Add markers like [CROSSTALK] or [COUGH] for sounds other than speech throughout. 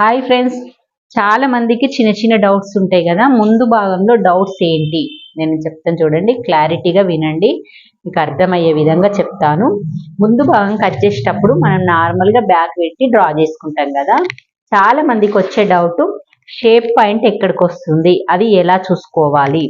Hi friends చాలా మందికి చిన్న చిన్న డౌట్స్ ఉంటాయి కదా. ముందు భాగంలో డౌట్స్ ఏంటి? నేను చెప్తాను చూడండి. క్లారిటీగా వినండి. మీకు అర్థమయ్యే విధంగా చెప్తాను. ముందు భాగం కట్ చేసేటప్పుడు మనం నార్మల్గా బ్యాక్ పెట్టి డ్రా చేసుకుంటాం కదా. చాలా మందికి వచ్చే డౌట్ షేప్ పాయింట్ ఎక్కడికి వస్తుంది? అది ఎలా చూసుకోవాలి?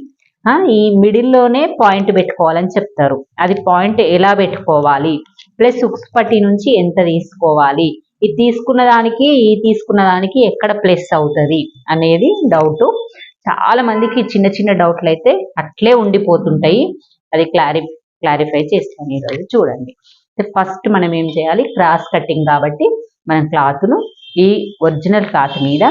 ఈ మిడిల్లోనే పాయింట్ పెట్టుకోవాలని చెప్తారు. అది పాయింట్ ఎలా పెట్టుకోవాలి? ప్లస్ ఉక్స్ పట్టి నుంచి ఎంత తీసుకోవాలి? ఇది తీసుకున్న దానికి ఈ తీసుకున్న దానికి ఎక్కడ ప్లస్ అవుతుంది అనేది డౌట్ చాలా మందికి చిన్న చిన్న డౌట్లు అయితే అట్లే ఉండిపోతుంటాయి. అది క్లారి క్లారిఫై చేస్తాను ఈరోజు చూడండి. ఫస్ట్ మనం ఏం చేయాలి? క్రాస్ కటింగ్ కాబట్టి మనం క్లాత్ను ఈ ఒరిజినల్ క్లాత్ మీద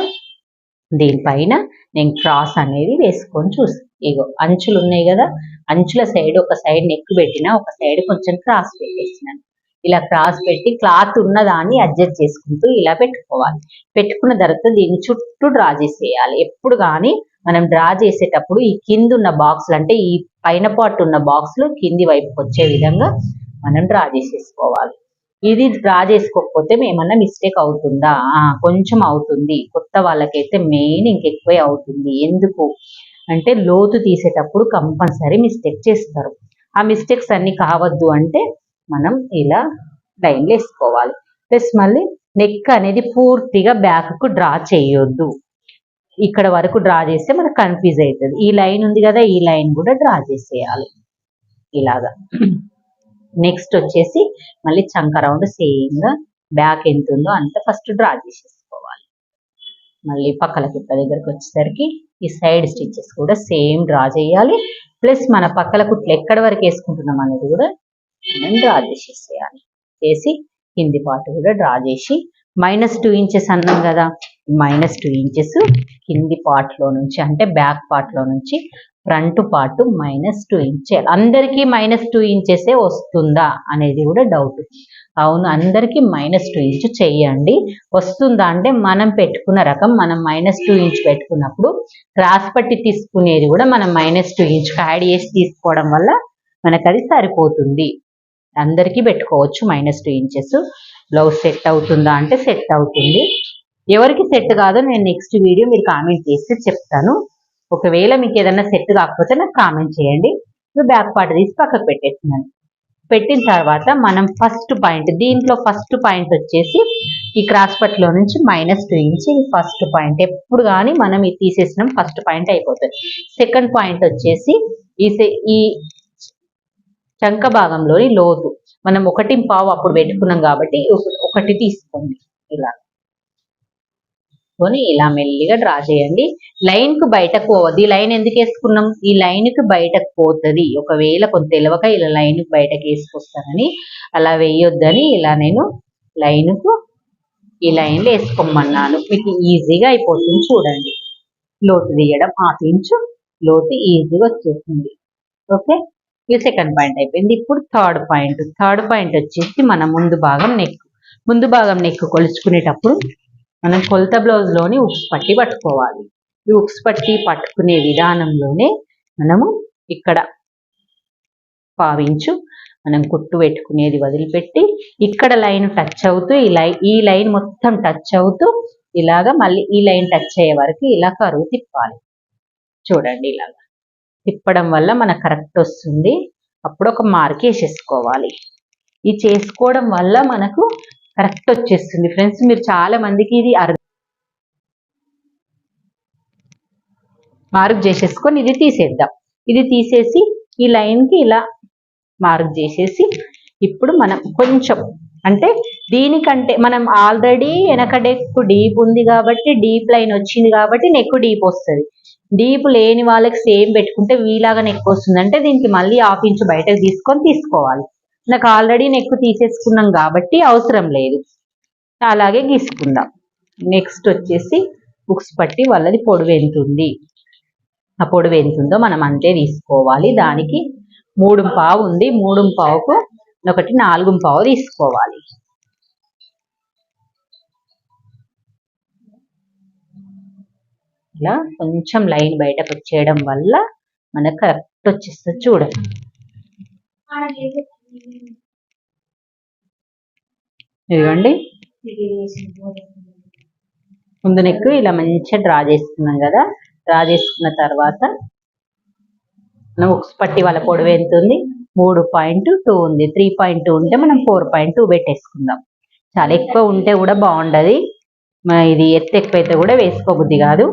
దీనిపైన నేను క్రాస్ అనేది వేసుకొని చూస్తాను ఇగో అంచులు ఉన్నాయి కదా? అంచుల సైడ్ ఒక సైడ్ నెక్ పెట్టిన ఒక సైడ్ కొంచెం క్రాస్ పెట్టేసినాను. ఇలా క్రాస్ పెట్టి క్లాత్ ఉన్న దాన్ని అడ్జస్ట్ చేసుకుంటూ ఇలా పెట్టుకోవాలి. పెట్టుకున్న తర్వాత దీన్ని చుట్టూ డ్రా చేసేయాలి. ఎప్పుడు కానీ మనం డ్రా చేసేటప్పుడు ఈ కింద ఉన్న బాక్సులు అంటే ఈ పైన పాటు ఉన్న బాక్సులు కింది వైపుకి వచ్చే విధంగా మనం డ్రా చేసేసుకోవాలి. ఇది డ్రా చేసుకోకపోతే ఏమన్నా మిస్టేక్ అవుతుందా? కొంచెం అవుతుంది. కొత్త వాళ్ళకైతే మెయిన్ ఇంకెక్కువే అవుతుంది. ఎందుకు? అంటే లోతు తీసేటప్పుడు కంపల్సరీ మిస్టేక్ చేస్తారు. ఆ మిస్టేక్స్ అన్ని కావద్దు అంటే మనం ఇలా లైన్లు వేసుకోవాలి. ప్లస్ మళ్ళీ నెక్ అనేది పూర్తిగా బ్యాక్కు డ్రా చేయొద్దు. ఇక్కడ వరకు డ్రా చేస్తే మనకు కన్ఫ్యూజ్ అవుతుంది. ఈ లైన్ ఉంది కదా ఈ లైన్ కూడా డ్రా చేసేయాలి. ఇలాగా. నెక్స్ట్ వచ్చేసి మళ్ళీ చంక రౌండ్ సేమ్గా బ్యాక్ ఎంత ఉందో అంత ఫస్ట్ డ్రా చేసేసుకోవాలి. మళ్ళీ పక్కల కుట్ట దగ్గరికి వచ్చేసరికి ఈ సైడ్ స్టిచెస్ కూడా సేమ్ డ్రా చేయాలి. ప్లస్ మన పక్కల కుట్లు ఎక్కడి వరకు వేసుకుంటున్నాం అనేది కూడా మనం డ్రా చేసేసేయాలి. చేసి కింది పార్ట్ కూడా డ్రా చేసి మైనస్ టూ ఇంచెస్ అన్నాం కదా మైనస్ టూ ఇంచెస్ కింది పార్ట్లో నుంచి అంటే బ్యాక్ పార్ట్లో నుంచి front part minus two inch అందరికీ మైనస్ టూ ఇంచెసే వస్తుందా అనేది కూడా డౌట్ అవును అందరికీ మైనస్ టూ ఇంచ్ చేయండి. వస్తుందా అంటే మనం పెట్టుకున్న రకం మనం మైనస్ టూ ఇంచ్ పెట్టుకున్నప్పుడు క్రాస్ పట్టి తీసుకునేది కూడా మనం మైనస్ టూ ఇంచ్ యాడ్ చేసి తీసుకోవడం వల్ల మనకు అది సరిపోతుంది. అందరికీ పెట్టుకోవచ్చు minus two inches blouse set అవుతుందా అంటే సెట్ అవుతుంది. ఎవరికి సెట్ కాదో నేను నెక్స్ట్ వీడియో మీరు కామెంట్ చేస్తే చెప్తాను. ఒకవేళ మీకు ఏదైనా సెట్ కాకపోతే నాకు కామెంట్ చేయండి. బ్యాక్ పార్ట్ తీసి పక్కకు పెట్టేస్తున్నాను. పెట్టిన తర్వాత మనం ఫస్ట్ పాయింట్ దీంట్లో ఫస్ట్ పాయింట్ వచ్చేసి ఈ క్రాస్ పట్టిలో నుంచి మైనస్ టూ ఇంచి ఫస్ట్ పాయింట్ ఎప్పుడు కానీ మనం ఇది తీసేసినాం ఫస్ట్ పాయింట్ అయిపోతుంది. సెకండ్ పాయింట్ వచ్చేసి ఈ ఈ చంక భాగంలోని లోతు. మనం ఒకటి పావు అప్పుడు పెట్టుకున్నాం కాబట్టి ఒక- ఒకటి తీసుకోండి. ఇలా. కొని ఇలా మెల్లిగా డ్రా చేయండి. లైన్కు బయటకు పోవద్దు. ఈ లైన్ ఎందుకు వేసుకున్నాం? ఈ లైన్కు బయటకు పోతుంది. ఒకవేళ కొంత తెలియక ఇలా లైన్కు బయటకు వేసుకొస్తానని అలా వేయొద్దని ఇలా నేను లైన్కు ఈ లైన్లు వేసుకోమన్నాను. మీకు ఈజీగా అయిపోతుంది చూడండి. లోతు తీయడం హాఫ్ లోతు ఈజీగా వచ్చేసింది ఓకే? ఇది సెకండ్ పాయింట్ అయిపోయింది. ఇప్పుడు థర్డ్ పాయింట్ థర్డ్ పాయింట్ వచ్చేసి మన ముందు భాగం నెక్ ముందు భాగం నెక్ కొలుచుకునేటప్పుడు మనం కొలత బ్లౌజ్లోని ఉక్స్ పట్టి పట్టుకోవాలి. ఈ ఉక్స్ పట్టి పట్టుకునే విధానంలోనే మనము ఇక్కడ పావించు మనం కుట్టు పెట్టుకునేది వదిలిపెట్టి ఇక్కడ లైన్ టచ్ అవుతూ ఈ లైన్ ఈ లైన్ మొత్తం టచ్ అవుతూ ఇలాగా మళ్ళీ ఈ లైన్ టచ్ అయ్యే వరకు ఇలా కరువు తిప్పాలి. చూడండి ఇలాగా. తిప్పడం వల్ల మనకు కరెక్ట్ వస్తుంది. అప్పుడు ఒక మార్క్ వేసేసుకోవాలి. ఇది చేసుకోవడం వల్ల మనకు కరెక్ట్ వచ్చేస్తుంది. ఫ్రెండ్స్ మీరు చాలా మందికి ఇది అర్థం మార్క్ చేసేసుకొని ఇది తీసేద్దాం. ఇది తీసేసి ఈ లైన్కి ఇలా మార్క్ చేసేసి ఇప్పుడు మనం కొంచెం అంటే దీనికంటే మనం ఆల్రెడీ వెనక డెక్ డీప్ ఉంది కాబట్టి డీప్ లైన్ వచ్చింది కాబట్టి నెక్ డీప్ వస్తుంది. డీప్ లేని వాళ్ళకి సేమ్ పెట్టుకుంటే వీలాగా నెక్ వస్తుంది. అంటే దీనికి మళ్ళీ హాఫ్ ఇంచ్ బయటకు తీసుకొని తీసుకోవాలి. నాకు ఆల్రెడీ నెక్ తీసేసుకున్నాం కాబట్టి అవసరం లేదు. అలాగే గీసుకుందాం. నెక్స్ట్ వచ్చేసి బుక్స్ పట్టి వాళ్ళది పొడవు ఎంత ఉంది? ఆ పొడవు ఎంత ఉందో మనం అంతే తీసుకోవాలి. దానికి మూడు పావు ఉంది. మూడు పావుకు ఒకటి నాలుగు పావు తీసుకోవాలి. ఇలా కొంచెం లైన్ బయటకు వచ్చేయడం వల్ల మనకు కరెక్ట్ వచ్చేస్తుంది చూడండి. ఇదిగోండి. ముందు నెక్ ఇలా మంచిగా డ్రా చేసుకున్నాం కదా. డ్రా చేసుకున్న తర్వాత మనం ఒక పట్టి వాళ్ళ పొడవు ఎంత ఉంది? మూడు పాయింట్ టూ ఉంది. త్రీ పాయింట్ టూ ఉంటే మనం ఫోర్ పాయింట్ టూ పెట్టేసుకుందాం. చాలా ఎక్కువ ఉంటే కూడా బాగుండదు. ఇది ఎత్తు ఎక్కువైతే కూడా వేసుకోబుద్ది కాదు.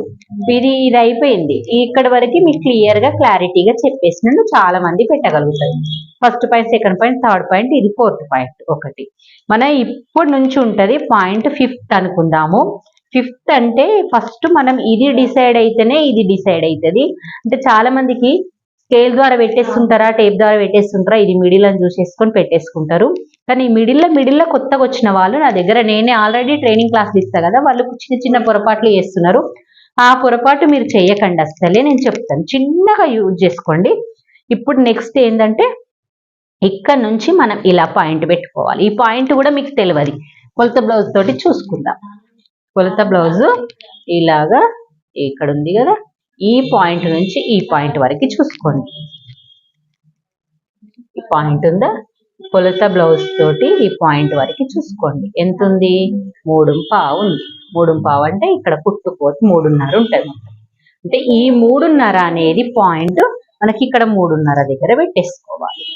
ఇది ఇది అయిపోయింది. ఇక్కడ వరకు మీకు క్లియర్గా క్లారిటీగా చెప్పేసినట్టు చాలా మంది పెట్టగలుగుతారు. First point second point third point ఇది ఫోర్త్ పాయింట్ ఒకటి. మన ఇప్పటి నుంచి ఉంటది పాయింట్ ఫిఫ్త్ అనుకుందాము. ఫిఫ్త్ అంటే ఫస్ట్ మనం ఇది డిసైడ్ అయితేనే ఇది డిసైడ్ అవుతుంది అంటే చాలా మందికి స్కేల్ ద్వారా పెట్టేస్తుంటారా టేప్ ద్వారా పెట్టేస్తుంటారా ఇది మిడిల్ అని చూసేసుకొని పెట్టేసుకుంటారు. కానీ మిడిల్లో మిడిల్లో కొత్తగా వచ్చిన వాళ్ళు నా దగ్గర నేనే ఆల్రెడీ ట్రైనింగ్ క్లాసులు ఇస్తా కదా వాళ్ళు చిన్న చిన్న పొరపాట్లు చేస్తున్నారు. ఆ పొరపాటు మీరు చేయకండి అసలే నేను చెప్తాను. చిన్నగా యూజ్ చేసుకోండి. ఇప్పుడు నెక్స్ట్ ఏంటంటే ఇక్కడ నుంచి మనం ఇలా పాయింట్ పెట్టుకోవాలి. ఈ పాయింట్ కూడా మీకు తెలియదు. కొలత బ్లౌజ్ తోటి చూసుకుందాం. కొలత బ్లౌజ్ ఇలాగా ఇక్కడ ఉంది కదా ఈ పాయింట్ నుంచి ఈ పాయింట్ వరకు చూసుకోండి. ఈ పాయింట్ ఉందా? కొలత బ్లౌజ్ తోటి ఈ పాయింట్ వరకు చూసుకోండి. ఎంత ఉంది? మూడు పావు ఉంది. మూడు పావు అంటే ఇక్కడ పుట్టుకోతే మూడున్నర ఉంటుంది. అంటే ఈ మూడున్నర అనేది పాయింట్ మనకి ఇక్కడ మూడున్నర దగ్గర పెట్టేసుకోవాలి.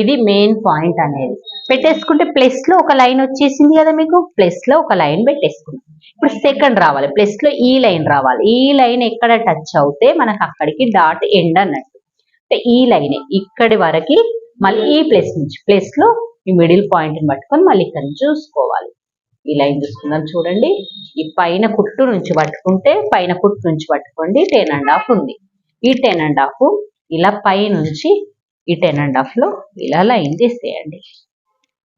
ఇది మెయిన్ పాయింట్ అనేది. పెట్టేసుకుంటే ప్లస్లో ఒక లైన్ వచ్చేసింది కదా మీకు? ప్లస్లో ఒక లైన్ పెట్టేసుకున్నాం ఇప్పుడు సెకండ్ రావాలి. ప్లస్లో ఈ లైన్ రావాలి. ఈ లైన్ ఎక్కడ టచ్ అవుతే మనకు అక్కడికి డాట్ ఎండ్ అన్నట్టు. అంటే ఈ లైన్ ఇక్కడి వరకు మళ్ళీ ఈ ప్లేస్ నుంచి? ప్లేస్లో ఈ మిడిల్ పాయింట్ని పట్టుకొని మళ్ళీ ఇక్కడ నుంచి చూసుకోవాలి. ఈ లైన్ చూసుకుందాం చూడండి. ఈ పైన కుట్టు నుంచి పట్టుకుంటే పైన కుట్టు నుంచి పట్టుకోండి టెన్ అండ్ హాఫ్ ఉంది. ఈ టెన్ అండ్ హాఫ్ ఇలా పై నుంచి ఈ టెన్ అండ్ హాఫ్లో ఇలా లైన్ తీసేయండి.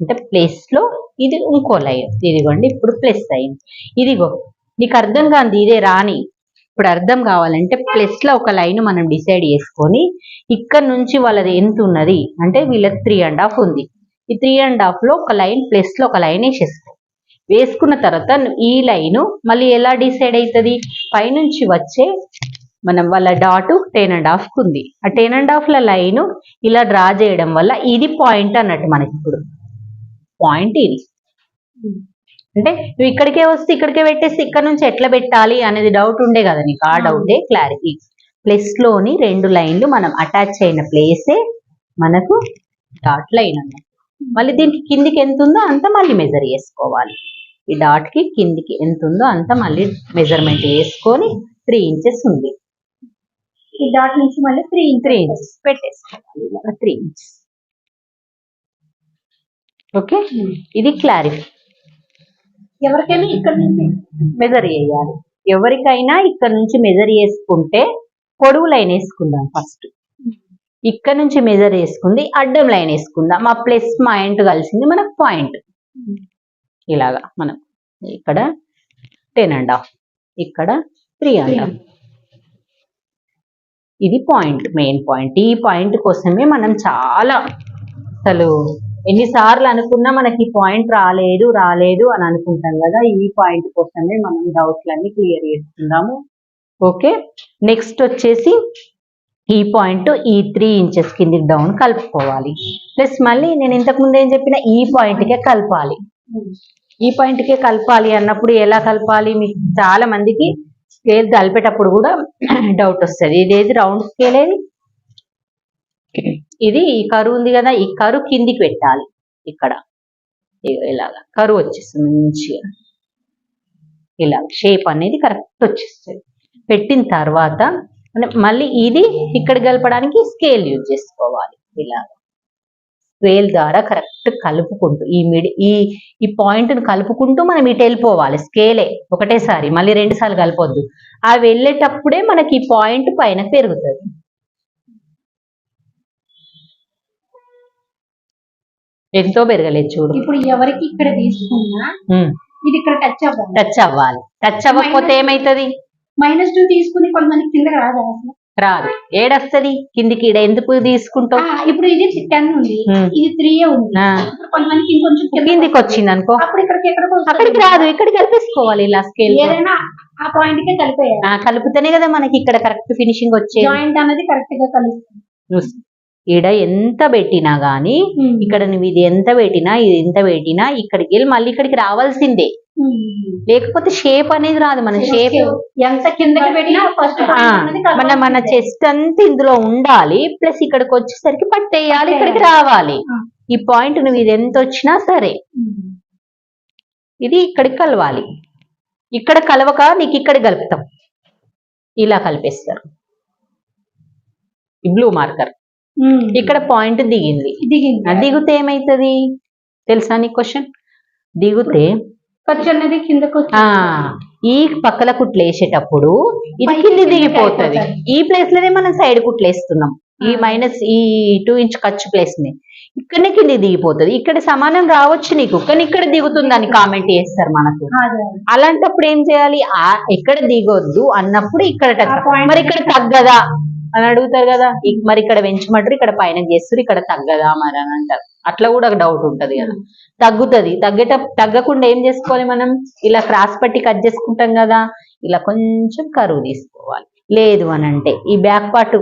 అంటే ప్లేస్లో ఇది ఇంకో లైన్ ఇదిగోండి ఇప్పుడు ప్లస్ అయింది. ఇదిగో నీకు అర్థం కాదు ఇదే రాని ఇప్పుడు అర్థం కావాలంటే ప్లస్లో ఒక లైన్ మనం డిసైడ్ చేసుకొని ఇక్కడ నుంచి వాళ్ళది ఎంత ఉన్నది? అంటే వీళ్ళ త్రీ అండ్ హాఫ్ ఉంది. ఈ త్రీ అండ్ హాఫ్లో ఒక లైన్ ప్లస్లో ఒక లైన్ వేసేసుకో వేసుకున్న తర్వాత ఈ లైన్ మళ్ళీ ఎలా డిసైడ్ అవుతుంది పైనుంచి వచ్చే మనం వాళ్ళ డాట్ టెన్ అండ్ హాఫ్ ఉంది. ఆ టెన్ అండ్ హాఫ్ ల లైన్ ఇలా డ్రా చేయడం వల్ల ఇది పాయింట్ అన్నట్టు మనకి ఇప్పుడు పాయింట్ ఇది. అంటే నువ్వు ఇక్కడికే వస్తే ఇక్కడికే పెట్టేసి ఇక్కడ నుంచి ఎట్లా పెట్టాలి అనేది డౌట్ ఉండే కదా నీకు. ఆ డౌటే క్లారిటీ ప్లస్లోని రెండు లైన్లు మనం అటాచ్ అయిన ప్లేసే మనకు డాట్ లైన్ అన్నమాట. మళ్ళీ దీనికి కిందికి ఎంత ఉందో అంత మళ్ళీ మెజర్ చేసుకోవాలి. ఈ డాట్కి కిందికి ఎంత ఉందో అంత మళ్ళీ మెజర్మెంట్ వేసుకొని త్రీ ఇంచెస్ ఉంది. ఈ డాట్ నుంచి మళ్ళీ త్రీ త్రీ ఇంచెస్ పెట్టేసుకోవాలి త్రీ ఇంచెస్ ఓకే ఇది క్లారిఫై ఎవరికైనా ఇక్కడ నుంచి మెజర్ చేయాలి ఎవరికైనా ఇక్కడ నుంచి మెజర్ చేసుకుంటే పొడవు లైన్ వేసుకుందాం ఫస్ట్ ఇక్కడ నుంచి మెజర్ వేసుకుంది అడ్డం లైన్ వేసుకుందాం. మా ప్లస్ పాయింట్ కలిసింది మనకు పాయింట్ ఇలాగా మనం ఇక్కడ టెన్ అండ్ హాఫ్ ఇక్కడ త్రీ అండ్ హాఫ్ ఇది పాయింట్ మెయిన్ పాయింట్ ఈ పాయింట్ కోసమే మనం చాలా అసలు ఎన్నిసార్లు అనుకున్నా మనకి ఈ పాయింట్ రాలేదు రాలేదు అని అనుకుంటాం కదా ఈ పాయింట్ కోసమే మనం డౌట్లన్నీ క్లియర్ చేసుకుందాము. ఓకే నెక్స్ట్ వచ్చేసి ఈ పాయింట్ ఈ త్రీ ఇంచెస్ కిందికి డౌన్ కలుపుకోవాలి. ప్లస్ మళ్ళీ నేను ఇంతకుముందు ఏం చెప్పిన ఈ పాయింట్కే కలపాలి. ఈ పాయింట్కే కలపాలి అన్నప్పుడు ఎలా కలపాలి? మీకు చాలా మందికి స్కేల్ కలిపేటప్పుడు కూడా [CLEARS THROAT] డౌట్ వస్తుంది. ఇదేది రౌండ్ స్కేల్ ఏది? ఇది ఈ కరువు ఉంది కదా ఈ కరువు కిందికి పెట్టాలి ఇక్కడ. ఇలాగా కరువు వచ్చేస్తుంది మంచిగా. ఇలా షేప్ అనేది కరెక్ట్ వచ్చేస్తుంది. పెట్టిన తర్వాత మళ్ళీ ఇది ఇక్కడ కలపడానికి స్కేల్ యూజ్ చేసుకోవాలి. ఇలా స్కేల్ ద్వారా కరెక్ట్ కలుపుకుంటూ ఈ మిడి ఈ ఈ పాయింట్ను కలుపుకుంటూ మనం ఇటు వెళ్ళిపోవాలి స్కేలే ఒకటేసారి మళ్ళీ రెండుసార్లు కలపొద్దు. ఆ వెళ్ళేటప్పుడే మనకి ఈ పాయింట్ పైన పెరుగుతుంది. ఎంతో పెరగలేదు చూడు. ఇప్పుడు ఎవరికి ఇక్కడ తీసుకున్నా ఇది ఇక్కడ టచ్ అవ్వాలి. టచ్ అవ్వాలి. టచ్ అవ్వకపోతే ఏమైతది? మైనస్ టూ తీసుకుని కొంతమంది కింద రాదు అసలు? రాదు. ఏడొస్తది? కిందికి ఈడ ఎందుకు ఆ, తీసుకుంటావు ఇప్పుడు ఇది టెన్ ఉంది. ఇది త్రీ ఉంది. కొంతమందికి ఇంకొంచెం కింద కిందికి వచ్చింది అనుకో అప్పుడు ఇక్కడికి? అక్కడికి రాదు. ఇక్కడికి కలిపేసుకోవాలి ఇలా స్కేల్ ఏదైనా ఆ పాయింట్ కే కలిపేయాలి. కలిపితేనే కదా మనకి ఇక్కడ కరెక్ట్ ఫినిషింగ్ వచ్చేది. జాయింట్ అనేది కరెక్ట్గా కలుస్తుంది. ఈడ ఎంత పెట్టినా గానీ. ఇక్కడ నువ్వు ఇది ఎంత పెట్టినా ఇది ఎంత పెట్టినా ఇక్కడికి వెళ్ళి మళ్ళీ ఇక్కడికి రావాల్సిందే. లేకపోతే షేప్ అనేది రాదు మన షేప్ ఎంత కిందకి పెట్టినా ఫస్ట్ మన మన చెస్ట్ అంతా ఇందులో ఉండాలి ప్లస్ ఇక్కడికి వచ్చేసరికి పట్టేయాలి ఇక్కడికి రావాలి. ఈ పాయింట్ నువ్వు ఇది ఎంత వచ్చినా సరే. ఇది ఇక్కడికి కలవాలి. ఇక్కడ కలవక నీకు ఇక్కడ కలుపుతాం. ఇలా కలిపేస్తారు. ఈ బ్లూ మార్కర్ ఇక్కడ పాయింట్ దిగింది. దిగుతే ఏమైతుంది? తెలుసా నీ క్వశ్చన్ దిగుతే అనేది కిందకు ఈ పక్కల కుట్లు వేసేటప్పుడు ఇది కింది దిగిపోతుంది. ఈ ప్లేస్లోనే మనం సైడ్ కుట్లు వేస్తున్నాం ఈ. మైనస్ ఈ టూ ఇంచ్ ఖర్చు ప్లేస్ని. ఇక్కడనే కింది దిగిపోతుంది. ఇక్కడ సమానం రావచ్చు నీకు కానీ ఇక్కడ దిగుతుందని కామెంట్ చేస్తారు మనకు. అలాంటప్పుడు ఏం చేయాలి? ఎక్కడ దిగొద్దు అన్నప్పుడు ఇక్కడ మరి ఇక్కడ తగ్గదా? అని అడుగుతారు కదా. మరి ఇక్కడ పెంచమంటారు ఇక్కడ పైన చేస్తారు ఇక్కడ తగ్గదా మరి అని అంటారు. అట్లా కూడా ఒక డౌట్ ఉంటది కదా. తగ్గుతుంది. తగ్గేట తగ్గకుండా ఏం చేసుకోవాలి మనం? ఇలా క్రాస్ పట్టి కట్ చేసుకుంటాం కదా. ఇలా కొంచెం కరువు తీసుకోవాలి. లేదు అని అంటే ఈ బ్యాక్ పార్ట్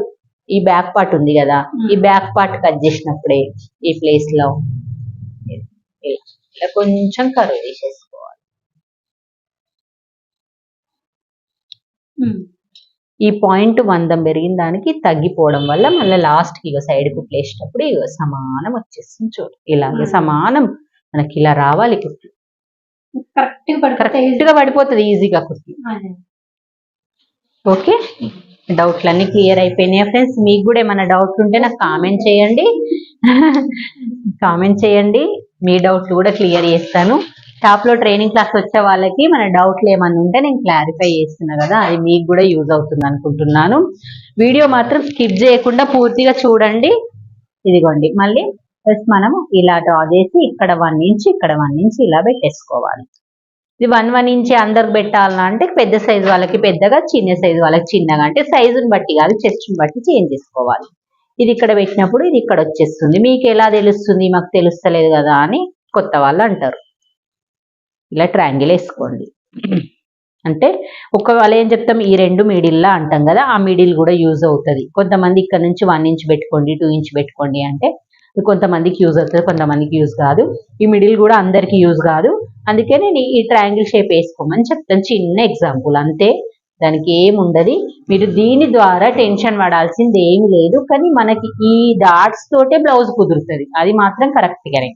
ఈ బ్యాక్ పార్ట్ ఉంది కదా. ఈ బ్యాక్ పార్ట్ కట్ చేసినప్పుడే ఈ ప్లేస్లో ఇలా కొంచెం కరువు తీసేసుకోవాలి. ఈ పాయింట్ వందం పెరిగిన దానికి తగ్గిపోవడం వల్ల మళ్ళీ లాస్ట్కి ఇక సైడ్కు ప్లేసేటప్పుడు ఇక సమానం వచ్చేస్తుంది చూడు. ఇలాగే Hmm. సమానం. మనకి ఇలా రావాలి కుట్లు కరెక్ట్గా పడిపోతే కరెక్ట్గా పడిపోతుంది ఈజీగా అదే. ఓకే? డౌట్లన్నీ క్లియర్ అయిపోయినాయి ఫ్రెండ్స్? మీకు కూడా ఏమైనా డౌట్లు ఉంటే నాకు కామెంట్ చేయండి. [LAUGHS] [LAUGHS] కామెంట్ చేయండి. మీ డౌట్లు కూడా క్లియర్ చేస్తాను. షాప్లో ట్రైనింగ్ క్లాస్ వచ్చే వాళ్ళకి మన డౌట్లు ఏమైనా ఉంటే నేను క్లారిఫై చేస్తున్నా కదా అది మీకు కూడా యూజ్ అవుతుంది అనుకుంటున్నాను. వీడియో మాత్రం స్కిప్ చేయకుండా పూర్తిగా చూడండి. ఇదిగోండి మళ్ళీ ప్లస్ మనము ఇలా డ్రా చేసి ఇక్కడ వన్ ఇంచ్ ఇక్కడ వన్ ఇంచ్ ఇలా పెట్టేసుకోవాలి. ఇది వన్ వన్ ఇంచ్ అందరికి పెట్టాలన్నా అంటే పెద్ద సైజు వాళ్ళకి పెద్దగా చిన్న సైజు వాళ్ళకి చిన్నగా అంటే సైజుని బట్టి కాదు చెస్ట్ని బట్టి చేంజ్ చేసుకోవాలి. ఇది ఇక్కడ పెట్టినప్పుడు ఇది ఇక్కడ వచ్చేస్తుంది. మీకు ఎలా తెలుస్తుంది? మాకు తెలుస్తలేదు కదా అని కొత్త వాళ్ళు అంటారు. ఇలా ట్రయాంగిల్ వేసుకోండి. అంటే ఒకవేళ ఏం చెప్తాం ఈ రెండు మిడిల్లా అంటాం కదా ఆ మిడిల్ కూడా యూజ్ అవుతుంది. కొంతమంది ఇక్కడ నుంచి వన్ ఇంచ్ పెట్టుకోండి టూ ఇంచ్ పెట్టుకోండి అంటే కొంతమందికి యూజ్ అవుతుంది కొంతమందికి యూజ్ కాదు. ఈ మిడిల్ కూడా అందరికి యూజ్ కాదు. అందుకే నేను ఈ ట్రయాంగిల్ షేప్ వేసుకోమని చెప్తాను. చిన్న ఎగ్జాంపుల్ అంతే. దానికి ఏముండదు మీరు దీని ద్వారా టెన్షన్ పడాల్సింది ఏమి లేదు. కానీ మనకి ఈ డాట్స్ తోటే బ్లౌజ్ కుదురుతుంది. అది మాత్రం కరెక్ట్గానే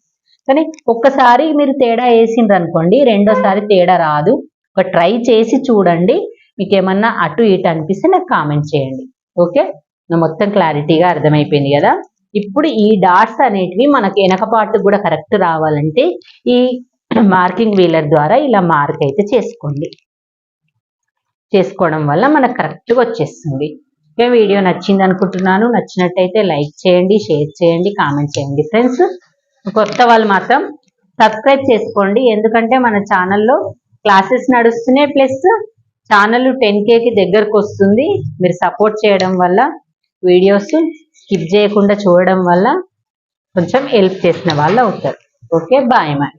కానీ ఒక్కసారి మీరు తేడా వేసిండ్రు అనుకోండి రెండోసారి తేడా రాదు. ఒక ట్రై చేసి చూడండి. మీకు ఏమన్నా అటు ఇటు అనిపిస్తే నాకు కామెంట్ చేయండి. ఓకే? మొత్తం క్లారిటీగా అర్థమైపోయింది కదా? ఇప్పుడు ఈ డాట్స్ అనేటివి మనకి వెనకపాటు కూడా కరెక్ట్ రావాలంటే ఈ మార్కింగ్ వీలర్ ద్వారా ఇలా మార్క్ అయితే చేసుకోండి. చేసుకోవడం వల్ల మనకు కరెక్ట్గా వచ్చేస్తుంది. ఓకే? వీడియో నచ్చింది అనుకుంటున్నాను నచ్చినట్టయితే లైక్ చేయండి షేర్ చేయండి కామెంట్ చేయండి. ఫ్రెండ్స్ కొత్త వాళ్ళు మాత్రం సబ్స్క్రైబ్ చేసుకోండి. ఎందుకంటే మన ఛానల్లో క్లాసెస్ నడుస్తున్నాయి ప్లస్ ఛానల్ టెన్ కేకి దగ్గరకు వస్తుంది. మీరు సపోర్ట్ చేయడం వల్ల వీడియోస్ స్కిప్ చేయకుండా చూడడం వల్ల కొంచెం హెల్ప్ చేసిన వాళ్ళు అవుతారు. ఓకే బాయ్ మరి